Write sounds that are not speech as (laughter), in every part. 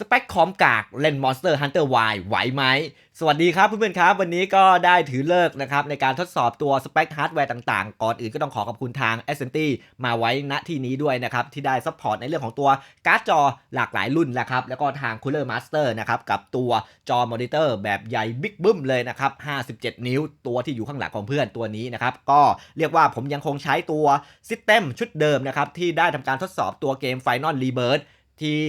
สเปคคอมกากเล่น Monster Hunter Y ไหวไหม สวัสดีครับเพื่อนๆครับ วันนี้ก็ได้ถือเลิกนะครับ ในการทดสอบตัวสเปคฮาร์ดแวร์ต่างๆ ก่อนอื่นก็ต้องขอขอบคุณทาง s c e n t y มาไว้ณที่นี้ด้วยนะครับ ที่ได้ซัพพอร์ตในเรื่องของตัวการ์ดจอหลากหลายรุ่นนะครับ แล้วก็ทาง Cooler Master นะครับ กับตัวจอมอนิเตอร์แบบใหญ่บิ๊กบึ้มเลยนะครับ 57 นิ้วตัวที่อยู่ข้างหลังของเพื่อนตัวนี้นะครับก็เรียกว่าผมยังคงใช้ตัวซิสเต็มชุดเดิมนะครับที่ได้ทำการทดสอบตัวเกม Final Rebirth ที่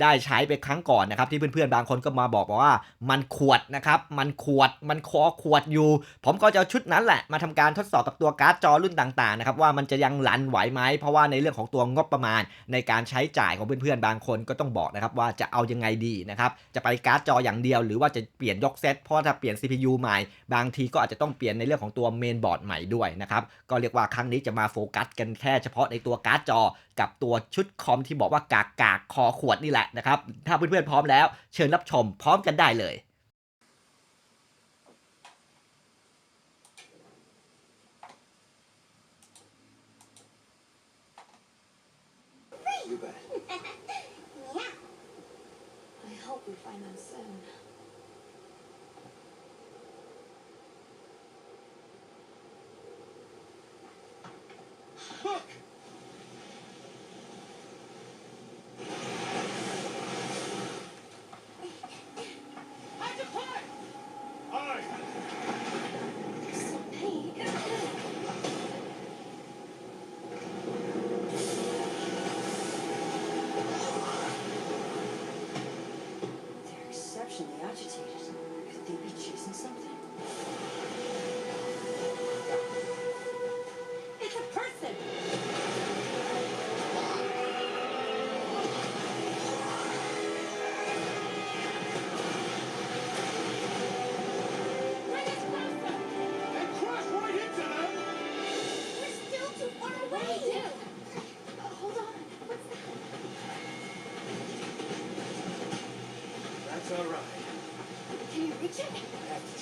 ได้ใช้ไปครั้งก่อนนะครับ ที่เพื่อนๆบางคนก็มาบอกว่ามันขวดนะครับ มันขวดมันคอขวดอยู่ ผมก็จะชุดนั้นแหละมาทำการทดสอบกับตัวการ์ดจอรุ่นต่างๆนะครับว่ามันจะยังรันไหวไหมเพราะว่าในเรื่องของตัวงบประมาณ ในการใช้จ่ายของเพื่อนๆบางคนก็ต้องบอกนะครับว่าจะเอายังไงดีนะครับจะไปการ์ดจออย่างเดียว หรือว่าจะเปลี่ยนยกเซตเพราะถ้าเปลี่ยน CPU ใหม่ บางทีก็อาจจะต้องเปลี่ยนในเรื่องของตัวเมนบอร์ดใหม่ด้วยนะครับก็เรียกว่าครั้งนี้จะมาโฟกัสกันแค่เฉพาะในตัวการ์ดจอ กับตัวชุดคอมที่บอกว่ากากกากคอขวดนี่แหละนะครับ ถ้าเพื่อนๆพร้อมแล้ว เชิญรับชมพร้อมกันได้เลย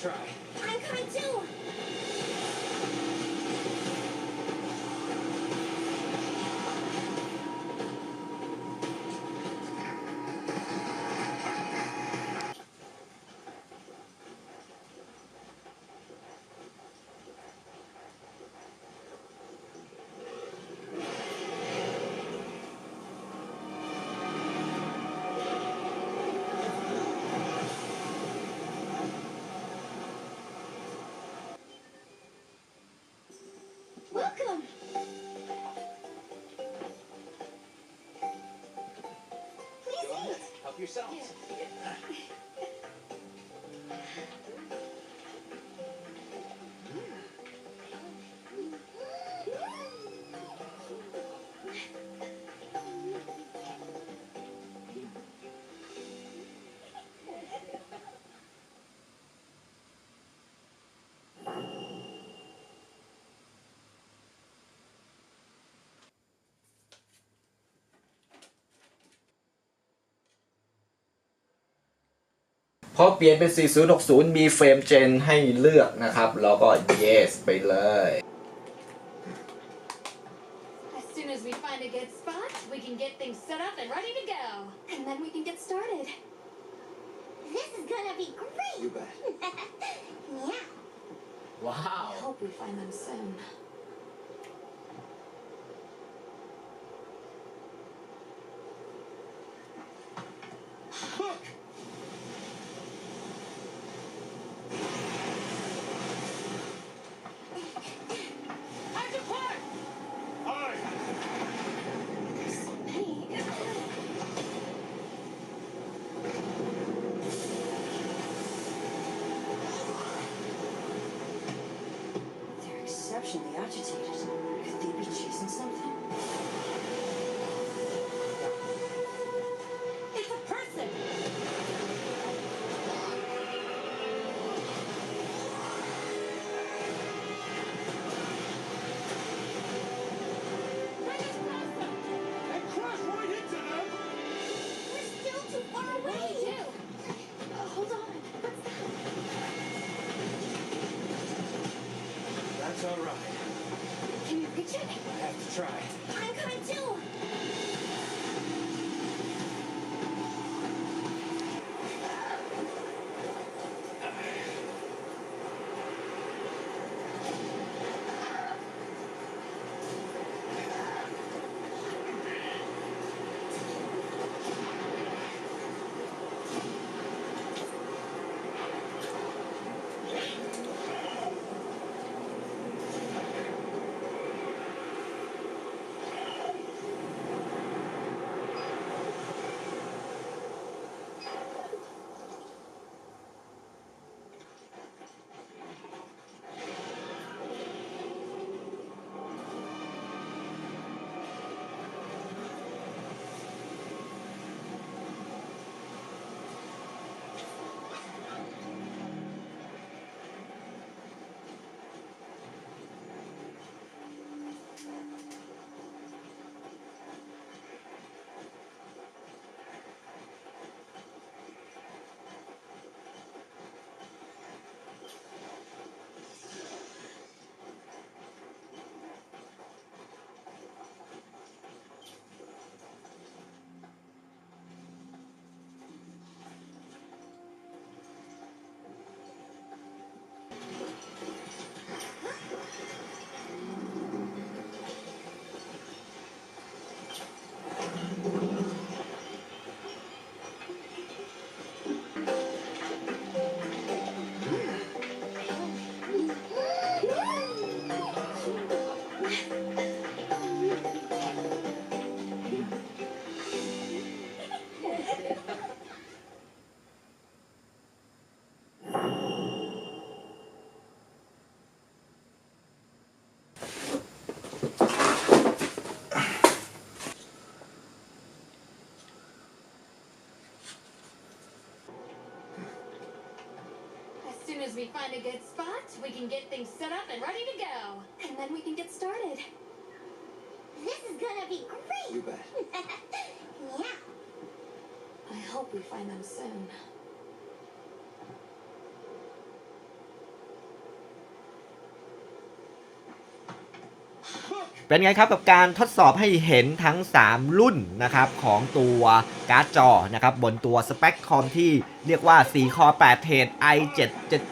try. yourselves. Yeah. พอเปลี่ยนเป็น 4060 มีเฟรมเจนให้เลือกนะครับ แล้วก็ yes ไปเลย As soon as we find a good spot, we can get things set up and ready to go. And then we can get started. This is gonna be great! You bet. yeah. ว้าว I hope we find them soon. 去解释。Try. We find a good spot, we can get things set up and ready to go. And then we can get started. This is gonna be great. You bet. (laughs) yeah. I hope we find them soon. เป็นไงครับกับการทดสอบให้เห็นทั้ง 3 รุ่นนะครับของตัวการ์ดจอนะครับบนตัว Spec คอมที่เรียกว่า 4 คอ 8 เทรด i7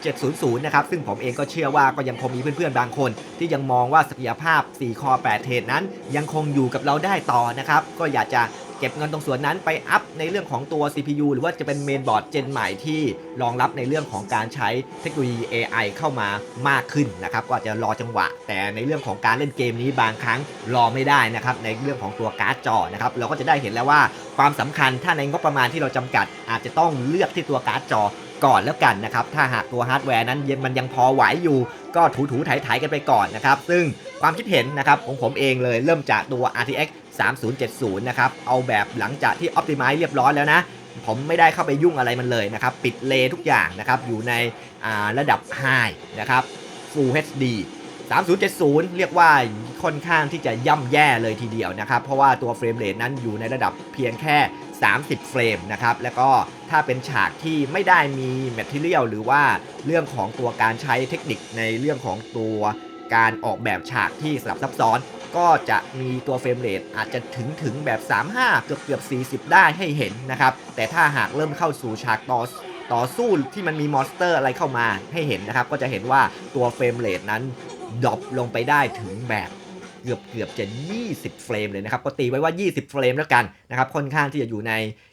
7700นะครับซึ่งผมเองก็เชื่อว่าก็ยังคงมีเพื่อนๆ บางคน ที่ยังมองว่าศักยภาพ 4 คอ 8 เทรดนั้นยังคงอยู่กับเราได้ต่อนะครับก็อยากจะ เก็บเงินตรงส่วนนั้นไปอัพในเรื่องของตัว CPU หรือว่าจะเป็นเมนบอร์ดเจนใหม่ที่รองรับในเรื่องของการใช้เทคโนโลยี AI เข้ามามากขึ้นนะครับก็อาจจะรอจังหวะ แต่ในเรื่องของการเล่นเกมนี้บางครั้งรอไม่ได้นะครับในเรื่องของตัวการ์ดจอนะครับเราก็จะได้เห็นแล้วว่าความสำคัญถ้าในงบประมาณที่เราจำกัด อาจจะต้องเลือกที่ตัวการ์ดจอก่อนแล้วกันนะครับ ถ้าหากตัวฮาร์ดแวร์นั้นมันยังพอไหวอยู่ ก็ถูๆไถๆกันไปก่อนนะครับ ซึ่งความคิดเห็นนะครับของผมเองเลยเริ่มจากตัว RTX 3070 นะครับ เอาแบบหลังจากที่ Optimize เรียบร้อยแล้วนะ ผมไม่ได้เข้าไปยุ่งอะไรมันเลยนะครับ ปิดเลทุกอย่างนะครับ อยู่ในระดับ High นะครับ Full HD 3070 เรียกว่าค่อนข้างที่จะย่ำแย่เลยทีเดียวนะครับ เพราะว่าตัวเฟรมเรทนั้นอยู่ในระดับเพียงแค่ 30 เฟรมนะครับ แล้วก็ถ้าเป็นฉากที่ไม่ได้มีแมทเทียลหรือว่าเรื่องของตัวการใช้เทคนิคในเรื่องของตัวการออกแบบฉากที่สลับซับซ้อน ก็จะมีตัวเฟรมเรทอาจจะถึงถึงแบบ 35 เกือบเกือบ40 ได้ให้เห็นนะครับ แต่ถ้าหากเริ่มเข้าสู่ฉากต่อต่อสู้ที่มันมีมอนสเตอร์อะไรเข้ามาให้เห็นนะครับ ก็จะเห็นว่าตัวเฟรมเรทนั้นดรอปลงไปได้ถึงแบบ กือบเกือบจะ 20 เฟรมเลยนะครับ ก็ตีไว้ว่า 20 เฟรมแล้วกันนะครับค่อนข้างที่จะอยู่ใน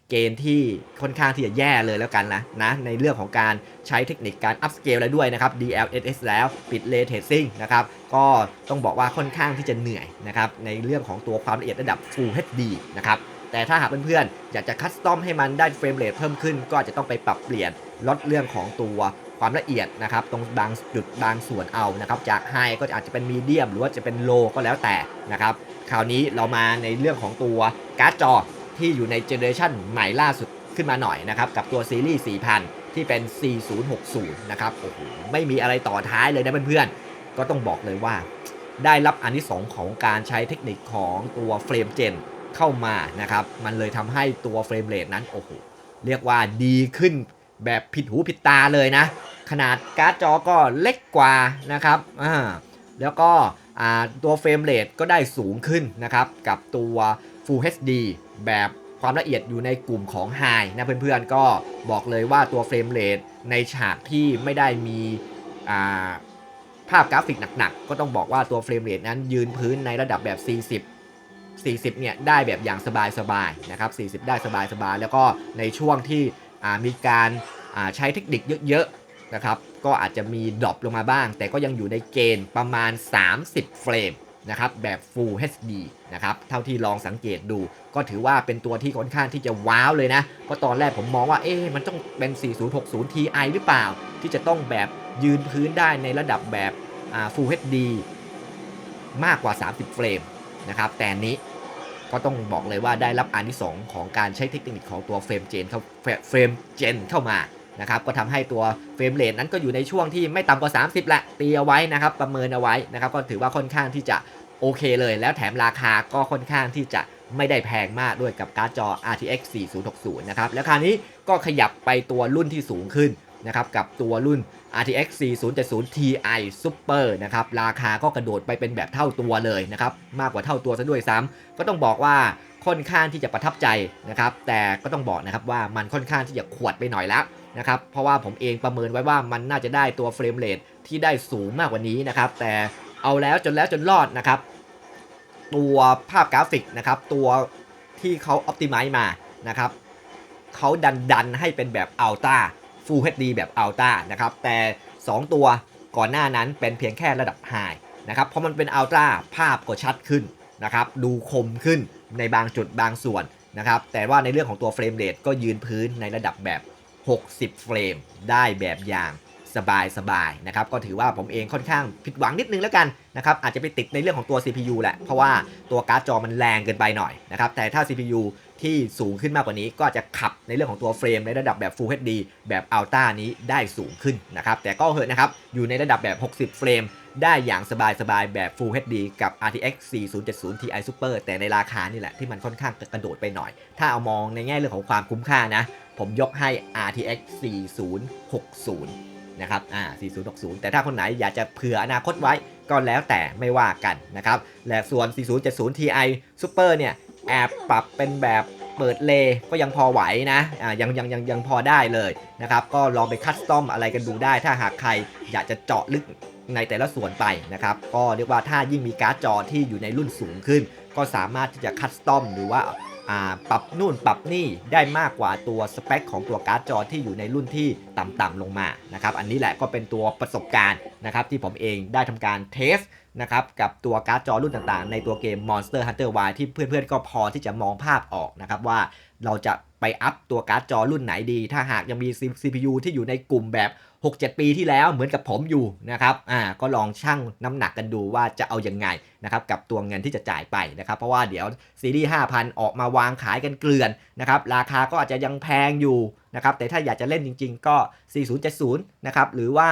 เกณฑ์ที่ค่อนข้างที่จะแย่เลยแล้วกันนะนะในเรื่องของการใช้เทคนิคการอัพสเกลแล้วด้วยนะครับ DLSS แล้วปิด Ray Tracing นะครับก็ต้องบอกว่าค่อนข้างที่จะเหนื่อยนะครับในเรื่องของตัวความละเอียดระดับ Full HD นะครับแต่ถ้าหากเพื่อนๆอยากจะคัสตอมให้มันได้เฟรมเรทเพิ่มขึ้น ก็อาจจะต้องไปปรับเปลี่ยนลดเรื่องของตัว ความละเอียดนะครับตรงบางจุดบางส่วนเอานะครับจากไฮก็อาจจะเป็นมีเดียมหรือว่าจะเป็นโลก็แล้วแต่นะครับคราวนี้เรามาในเรื่องของตัวการ์ดจอที่อยู่ในเจเนอเรชันใหม่ล่าสุดขึ้นมาหน่อยนะครับกับตัวซีรีส์ 4000 ที่เป็น 4060 นะครับโอ้โหไม่มีอะไรต่อท้ายเลยนะเพื่อนๆ ก็ต้องบอกเลยว่า ได้รับอันที่สองของการใช้เทคนิคของตัวเฟรมเจนเข้ามานะครับ มันเลยทำให้ตัวเฟรมเรทนั้นโอ้โหเรียกว่าดีขึ้น แบบผิดหูผิดตาเลยนะ ขนาดการ์ดจอก็เล็กกว่านะครับอ่าแล้วก็อ่าตัวเฟรมเรทก็ได้สูงขึ้นนะครับ กับตัว Full HD แบบความละเอียดอยู่ในกลุ่มของ High นะเพื่อนๆก็บอกเลยว่าตัวเฟรมเรทในฉากที่ไม่ได้มีอ่าภาพกราฟิกหนักๆ ก็ต้องบอกว่าตัวเฟรมเรทนั้นยืนพื้นในระดับแบบ 40 40เนี่ยได้แบบอย่างสบายๆนะครับ 40 ได้สบายๆ แล้วก็ในช่วงที่ มีการใช้เทคนิคเยอะๆนะครับก็อาจจะมีดรอปลงมาบ้าง แต่ก็ยังอยู่ในเกณฑ์ประมาณ 30 เฟรมนะครับแบบ Full HD นะครับเท่าที่ลองสังเกตดู ก็ถือว่าเป็นตัวที่ค่อนข้างที่จะว้าวเลยนะ เพราะตอนแรกผมมองว่าเอ๊ะมันต้องเป็น 4060 Ti หรือเปล่า ที่จะต้องแบบยืนพื้นได้ในระดับแบบ Full HD มากกว่า 30 เฟรมนะครับแต่นี้ ก็ต้องบอกเลยว่าได้รับอานิสงส์ของการใช้เทคนิคของตัวเฟรมเจนเข้าเฟรมเจนเข้ามานะครับก็ทำให้ตัวเฟรมเรทนั้นก็อยู่ในช่วงที่ไม่ต่ำกว่า 30ละตีเอาไว้นะครับประเมินเอาไว้นะครับก็ถือว่าค่อนข้างที่จะโอเคเลยแล้วแถมราคาก็ค่อนข้างที่จะไม่ได้แพงมากด้วยกับการ์ดจอ RTX 4060 นะครับ แล้วคราวนี้ก็ขยับไปตัวรุ่นที่สูงขึ้น นะครับกับตัวรุ่น RTX 4070 Ti Super นะครับราคาก็กระโดดไปเป็นแบบเท่าตัวเลยนะครับมากกว่าเท่าตัวซะด้วยซ้ำก็ต้องบอกว่าค่อนข้างที่จะประทับใจนะครับแต่ก็ต้องบอกนะครับว่ามันค่อนข้างที่จะขวดไปหน่อยแล้วนะครับเพราะว่าผมเองประเมินไว้ว่ามันน่าจะได้ตัวเฟรมเรทที่ได้สูงมากกว่านี้นะครับแต่เอาแล้วจนแล้วจนรอดนะครับตัวภาพกราฟิกนะครับตัวที่เขา Optimize มานะครับเขาดันดันให้เป็นแบบ Ultra Full HD แบบ Ultra นะครับ แต่ 2 ตัวก่อนหน้านั้นเป็นเพียงแค่ระดับ High นะครับ เพราะมันเป็น Ultra ภาพก็ชัดขึ้นนะครับ ดูคมขึ้นในบางจุดบางส่วนนะครับ แต่ว่าในเรื่องของตัวเฟรมเรทก็ยืนพื้นในระดับแบบ 60 เฟรม ได้แบบอย่างสบายสบายๆนะครับ ก็ถือว่าผมเองค่อนข้างผิดหวังนิดนึงแล้วกันนะครับ อาจจะไปติดในเรื่องของตัว CPU แหละ เพราะว่าตัวการ์ดจอมันแรงเกินไปหน่อยนะครับ แต่ถ้า CPU ที่สูงขึ้นมากกว่านี้ ก็จะขับในเรื่องของตัวเฟรมในระดับแบบ Full HD แบบ Ultra นี้ได้สูงขึ้นนะครับ แต่ก็เหอะนะครับ อยู่ในระดับแบบ 60 เฟรม ได้อย่างสบายๆ แบบ Full HD กับ RTX 4070 Ti Super แต่ในราคานี่แหละที่มันค่อนข้างกระโดดไปหน่อย ถ้าเอามองในแง่เรื่องของความคุ้มค่านะ ผมยกให้ RTX 4060นะครับ อ่า 4060 แต่ถ้าคนไหนอยากจะเผื่ออนาคตไว้ก็แล้วแต่ไม่ว่ากันนะครับ และส่วน 4070 Ti Super เนี่ย แอบปรับเป็นแบบเปิดเลก็ยังพอไหวนะอ่ายังยังยังยังพอได้เลยนะครับก็ลองไปคัสตอมอะไรกันดูได้ ถ้าหากใครอยากจะเจาะลึกในแต่ละส่วนไปนะครับก็เรียกว่าถ้ายิ่งมีการ์ดจอที่อยู่ในรุ่นสูงขึ้น ก็สามารถที่จะคัสตอมหรือว่าอ่าปรับนู่นปรับนี่ได้มากกว่าตัวสเปคของตัวการ์ดจอที่อยู่ในรุ่นที่ต่ำๆลงมานะครับอันนี้แหละก็เป็นตัวประสบการณ์นะครับที่ผมเองได้ทำการเทส นะครับกับตัวการ์ดจอรุ่นต่างๆ ในตัวเกม Monster Hunter Y ที่เพื่อนๆ ก็พอที่จะมองภาพออกนะครับว่าเราจะไปอัพตัวการ์ดจอรุ่นไหนดี ถ้าหากยังมี CPU ที่อยู่ในกลุ่มแบบ 6-7 ปีที่แล้วเหมือนกับผมอยู่นะครับอ่าก็ลองชั่งน้ำหนักกันดูว่าจะเอาอยังไงนะครับกับตัวเงินที่จะจ่ายไปนะครับเพราะว่าเดี๋ยวซีรีส์ 5,000 ออกมาวางขายกันเกลื่อนนะครับราคาก็อาจจะยังแพงอยู่นะครับแต่ถ้าอยากจะเล่นจริง ๆ ก็ 4070 นะครับหรือว่า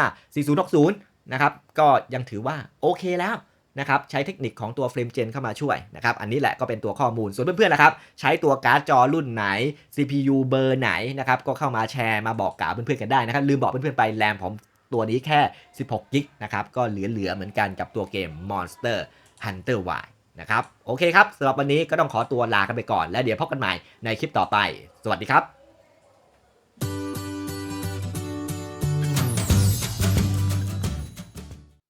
4060 นะครับก็ยังถือว่าโอเคแล้วนะครับใช้เทคนิคของตัวเฟรมเจนเข้ามาช่วยนะครับอันนี้แหละก็เป็นตัวข้อมูลส่วนเพื่อนๆนะครับใช้ตัวการ์ดจอรุ่นไหน CPU เบอร์ไหนนะครับก็เข้ามาแชร์มาบอกกล่าวเพื่อนๆกันได้นะครับลืมบอกเพื่อนๆไปแรมผมตัวนี้แค่ 16กิกนะครับก็เหลือๆเหมือนกันกับตัวเกม Monster Hunter Y นะครับโอเคครับสำหรับวันนี้ก็ต้องขอตัวลากันไปก่อน แล้วเดี๋ยวพบกันใหม่ในคลิปต่อไป สวัสดีครับ